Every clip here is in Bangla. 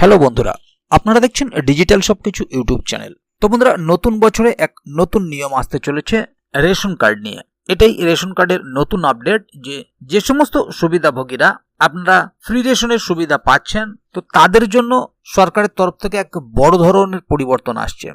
হ্যালো বন্ধুরা, আপনারা দেখছেন ডিজিটাল সবকিছু ইউটিউব চ্যানেল। তো বন্ধুরা, নতুন বছরে এক নতুন নিয়ম আসতে চলেছে রেশন কার্ড নিয়ে। এটাই রেশন কার্ডের নতুন আপডেট যে যে সমস্ত সুবিধাভোগীরা আপনারা ফ্রি রেশনের সুবিধা পাচ্ছেন, তো তাদের জন্য সরকারের তরফ থেকে এক বড় ধরনের পরিবর্তন আসছে।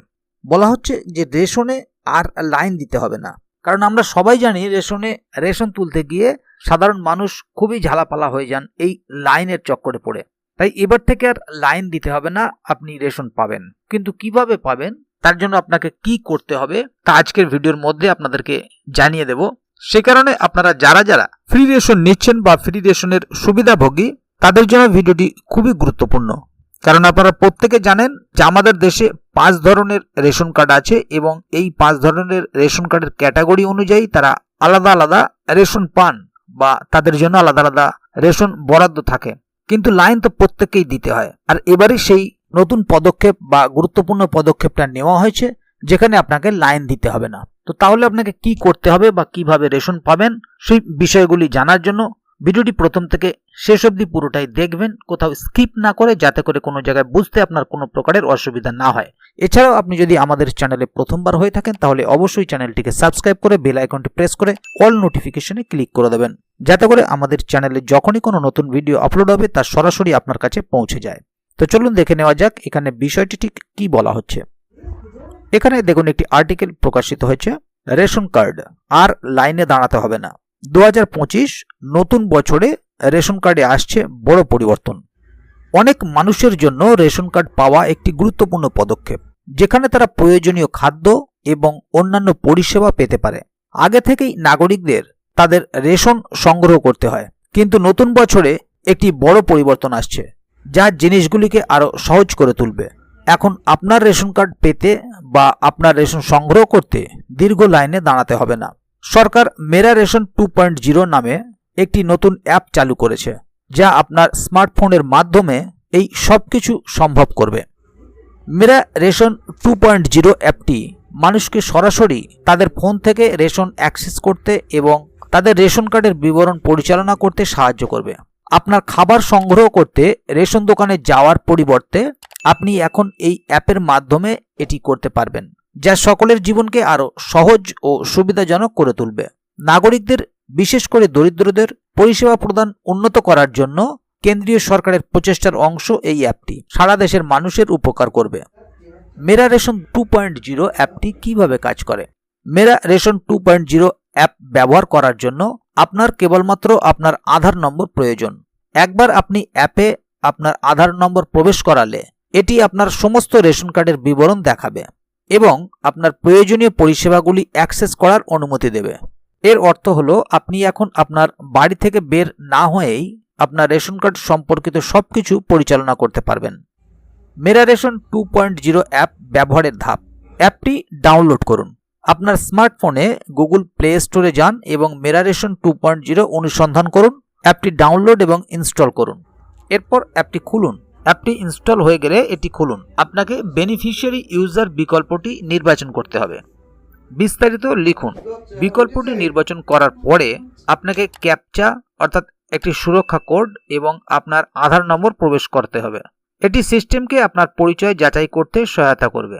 বলা হচ্ছে যে রেশনে আর লাইন দিতে হবে না। কারণ আমরা সবাই জানি রেশনে রেশন তুলতে গিয়ে সাধারণ মানুষ খুবই ঝালাপালা হয়ে যান এই লাইনের চক্করে পড়ে। তাই এবার থেকে আর লাইন দিতে হবে না, আপনি রেশন পাবেন। কিন্তু কীভাবে পাবেন, তার জন্য আপনাকে কি করতে হবে, তা আজকের ভিডিওর মধ্যে আপনাদেরকে জানিয়ে দেব। সে কারণে আপনারা যারা যারা ফ্রি রেশন নিচ্ছেন বা ফ্রি রেশনের সুবিধাভোগী, তাদের জন্য ভিডিওটি খুবই গুরুত্বপূর্ণ। কারণ আপনারা প্রত্যেকে জানেন যে আমাদের দেশে পাঁচ ধরনের রেশন কার্ড আছে এবং এই পাঁচ ধরনের রেশন কার্ডের ক্যাটাগরি অনুযায়ী তারা আলাদা আলাদা রেশন পান বা তাদের জন্য আলাদা আলাদা রেশন বরাদ্দ থাকে। কিন্তু লাইন তো প্রত্যেককেই দিতে হয়। আর এবারে সেই নতুন পদক্ষেপ বা গুরুত্বপূর্ণ পদক্ষেপটা নেওয়া হয়েছে, যেখানে আপনাকে লাইন দিতে হবে না। তো তাহলে আপনাকে কি করতে হবে বা কীভাবে রেশন পাবেন সেই বিষয়গুলি জানার জন্য ভিডিওটি প্রথম থেকে শেষ অবধি পুরোটাই দেখবেন, কোথাও স্কিপ না করে যাতে করে কোনো জায়গায় বুঝতে আপনার কোনো প্রকারের অসুবিধা না হয়। এছাড়াও আপনি যদি আমাদের চ্যানেলে প্রথমবার হয়ে থাকেন, তাহলে অবশ্যই চ্যানেলটিকে সাবস্ক্রাইব করে বেল আইকনটি প্রেস করে অল নোটিফিকেশনে ক্লিক করে দেবেন। যাতে করে আমাদের চ্যানেলে যখনই কোনো নতুন ভিডিও আপলোড হবে, তা সরাসরি আপনার কাছে পৌঁছে যায়। তো চলুন দেখে নেওয়া যাক, এখানে বিষয়টি ঠিক কি বলা হচ্ছে। এখানে দেখুন, একটি আর্টিকেল প্রকাশিত হয়েছে, রেশন কার্ড। আর লাইনে দাঁড়াতে হবে না। দু হাজার পঁচিশ নতুন বছরে রেশন কার্ডে আসছে বড় পরিবর্তন। অনেক মানুষের জন্য রেশন কার্ড পাওয়া একটি গুরুত্বপূর্ণ পদক্ষেপ, যেখানে তারা প্রয়োজনীয় খাদ্য এবং অন্যান্য পরিষেবা পেতে পারে। আগে থেকেই নাগরিকদের তাদের রেশন সংগ্রহ করতে হয়, কিন্তু নতুন বছরে একটি বড় পরিবর্তন আসছে, যা জিনিসগুলিকে আরও সহজ করে তুলবে। এখন আপনার রেশন কার্ড পেতে বা আপনার রেশন সংগ্রহ করতে দীর্ঘ লাইনে দাঁড়াতে হবে না। সরকার Mera ration two point zero নামে একটি নতুন অ্যাপ চালু করেছে, যা আপনার স্মার্টফোনের মাধ্যমে এই সব কিছু সম্ভব করবে। Mera ration two point zero অ্যাপটি মানুষকে সরাসরি তাদের ফোন থেকে রেশন অ্যাক্সেস করতে এবং তাদের রেশন কার্ডের বিবরণ পরিচালনা করতে সাহায্য করবে। আপনার খাবার সংগ্রহ করতে রেশন দোকানে যাওয়ার পরিবর্তে আপনি এখন এই অ্যাপের মাধ্যমে এটি করতে পারবেন। যা সকলের জীবনকে আরও সহজ ও সুবিধাজনক করে তুলবে। নাগরিকদের, বিশেষ করে দরিদ্রদের, পরিষেবা প্রদান উন্নত করার জন্য কেন্দ্রীয় সরকারের প্রচেষ্টার অংশ এই অ্যাপটি সারা দেশের মানুষের উপকার করবে। Mera ration two point zero অ্যাপটি কীভাবে কাজ করে? Mera ration two point zero app ব্যবহার করার জন্য আপনার কেবলমাত্র আপনার আধার নম্বর প্রয়োজন। একবার আপনি অ্যাপে আপনার আধার নম্বর প্রবেশ করালে এটি আপনার সমস্ত রেশন কার্ডের বিবরণ দেখাবে। এবং আপনার প্রয়োজনীয় পরিষেবাগুলি অ্যাক্সেস করার অনুমতি দেবে। এর অর্থ হলো, আপনি এখন আপনার বাড়ি থেকে বের না হয়েই আপনার রেশন কার্ড সম্পর্কিত সব কিছু পরিচালনা করতে পারবেন। Mera ration two point zero app ব্যবহারের ধাপ। অ্যাপটি ডাউনলোড করুন। আপনার স্মার্টফোনে গুগল প্লে স্টোরে যান এবং Mera ration two point zero অনুসন্ধান করুন। অ্যাপটি ডাউনলোড এবং ইনস্টল করুন। এরপর অ্যাপটি খুলুন। অ্যাপটি ইনস্টল হয়ে গেলে এটি খুলুন। আপনাকে বেনিফিশিয়ারি ইউজার বিকল্পটি নির্বাচন করতে হবে। বিস্তারিত লিখুন। বিকল্পটি নির্বাচন করার পরে আপনাকে ক্যাপচা, অর্থাৎ একটি সুরক্ষা কোড এবং আপনার আধার নম্বর প্রবেশ করতে হবে। এটি সিস্টেমকে আপনার পরিচয় যাচাই করতে সহায়তা করবে।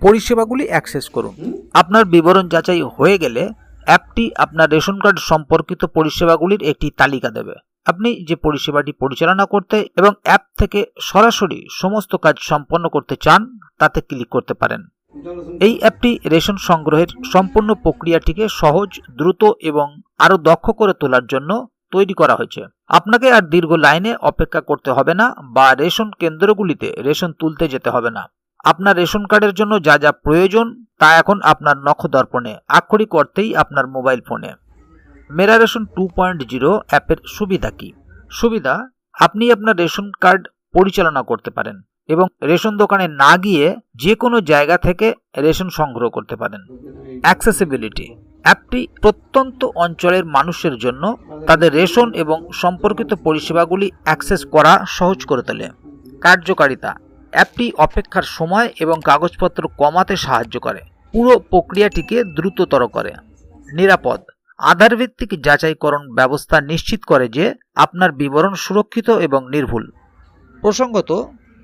পরিষেবাগুলি অ্যাক্সেস করুন। আপনার বিবরণ যাচাই হয়ে গেলে অ্যাপটি আপনার রেশন কার্ড সম্পর্কিত পরিষেবাগুলির একটি তালিকা দেবে। আপনি যে পরিষেবাটি পরিচালনা করতে এবং অ্যাপ থেকে সরাসরি সমস্ত কাজ সম্পন্ন করতে চান, তাতে ক্লিক করতে পারেন। এই অ্যাপটি রেশন সংগ্রহের সম্পূর্ণ প্রক্রিয়াটিকে সহজ, দ্রুত এবং আরও দক্ষ করে তোলার জন্য তৈরি করা হয়েছে। আপনাকে আর দীর্ঘ লাইনে অপেক্ষা করতে হবে না বা রেশন কেন্দ্রগুলিতে রেশন তুলতে যেতে হবে না। আপনার রেশন কার্ডের জন্য যা যা প্রয়োজন, তা এখন আপনার নখদর্পণে, আক্ষরিক অর্থেই আপনার মোবাইল ফোনে। Mera ration two point zero অ্যাপের সুবিধা কি? সুবিধা, আপনি আপনার রেশন কার্ড পরিচালনা করতে পারেন এবং রেশন দোকানে না গিয়ে যে কোনো জায়গা থেকে রেশন সংগ্রহ করতে পারেন। অ্যাক্সেসিবিলিটি, অ্যাপটি প্রত্যন্ত অঞ্চলের মানুষের জন্য তাদের রেশন এবং সম্পর্কিত পরিষেবাগুলি অ্যাক্সেস করা সহজ করে তোলে। কার্যকারিতা, অ্যাপটি অপেক্ষার সময় এবং কাগজপত্র কমাতে সাহায্য করে। পুরো প্রক্রিয়াটিকে দ্রুততর করে। নিরাপদ আধার ভিত্তিক যাচাইকরণ ব্যবস্থা নিশ্চিত করে যে আপনার বিবরণ সুরক্ষিত এবং নির্ভুল। প্রসঙ্গত,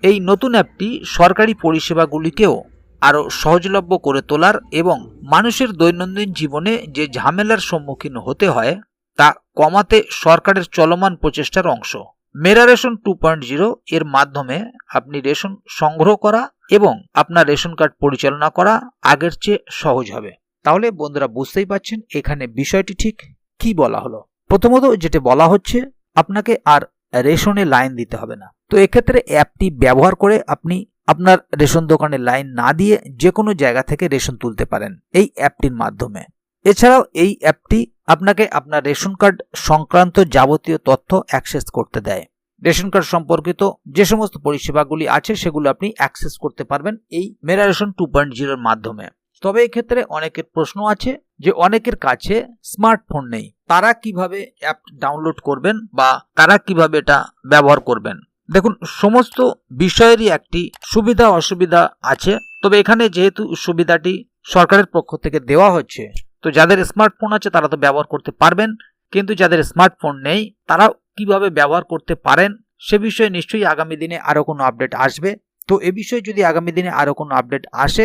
এই নতুন অ্যাপটি সরকারি পরিষেবাগুলিকেও আরও সহজলভ্য করে তোলার এবং মানুষের দৈনন্দিন জীবনে যে ঝামেলার সম্মুখীন হতে হয়, তা কমাতে সরকারের চলমান প্রচেষ্টার অংশ। Mera ration two point zero এর মাধ্যমে আপনি রেশন সংগ্রহ করা এবং আপনার রেশন কার্ড পরিচালনা করা আগের চেয়ে সহজ হবে। তাহলে বন্ধুরা বুঝতেই পারছেন এখানে বিষয়টি ঠিক কি বলা হলো। প্রথমত যেটা বলা হচ্ছে, আপনাকে আর রেশনে লাইন দিতে হবে না। তো এক্ষেত্রে অ্যাপটি ব্যবহার করে আপনি আপনার রেশন দোকানে লাইন না দিয়ে যে কোনো জায়গা থেকে রেশন তুলতে পারেন এই অ্যাপটির মাধ্যমে। এছাড়াও এই অ্যাপটি আপনাকে আপনার রেশন কার্ড সংক্রান্ত যাবতীয় তথ্য অ্যাক্সেস করতে দেয়। রেশন কার্ড সম্পর্কিত যে সমস্ত পরিষেবাগুলি আছে সেগুলো আপনি অ্যাক্সেস করতে পারবেন এই মেরা রেশন টু পয়েন্ট জিরোর মাধ্যমে। তবে এক্ষেত্রে অনেকের প্রশ্ন আছে যে অনেকের কাছে স্মার্টফোন নেই। তারা কীভাবে অ্যাপ ডাউনলোড করবেন বা তারা কীভাবে এটা ব্যবহার করবেন? দেখুন, সমস্ত বিষয়েরই একটি সুবিধা অসুবিধা আছে। তবে এখানে যেহেতু সুবিধাটি সরকারের পক্ষ থেকে দেওয়া হচ্ছে, তো যাদের স্মার্টফোন আছে তারা তো ব্যবহার করতে পারবেন। কিন্তু যাদের স্মার্টফোন নেই, তারা কীভাবে ব্যবহার করতে পারেন, সে বিষয়ে নিশ্চয়ই আগামী দিনে আরও কোনো আপডেট আসবে। তো এ বিষয়ে যদি আগামী দিনে আরও কোনো আপডেট আসে